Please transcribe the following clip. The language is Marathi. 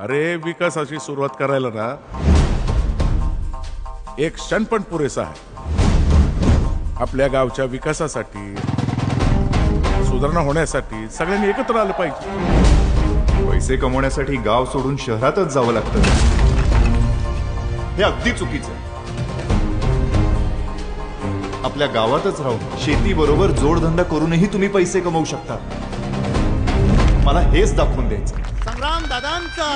अरे विकासाची सुरुवात करायला ना. एक क्षण पण पुरेसा आहे. आपल्या गावच्या विकासासाठी सुधारणा होण्यासाठी सगळ्यांनी एकत्र आलं पाहिजे. पैसे कमवण्यासाठी गाव सोडून शहरातच जावं लागतं. हे अगदी चुकीचं आहे. आपल्या गावातच राहून शेतीबरोबर जोडधंदा करूनही तुम्ही पैसे कमवू शकता. मला हेच दाखवून द्यायचं. संग्राम दादांचा.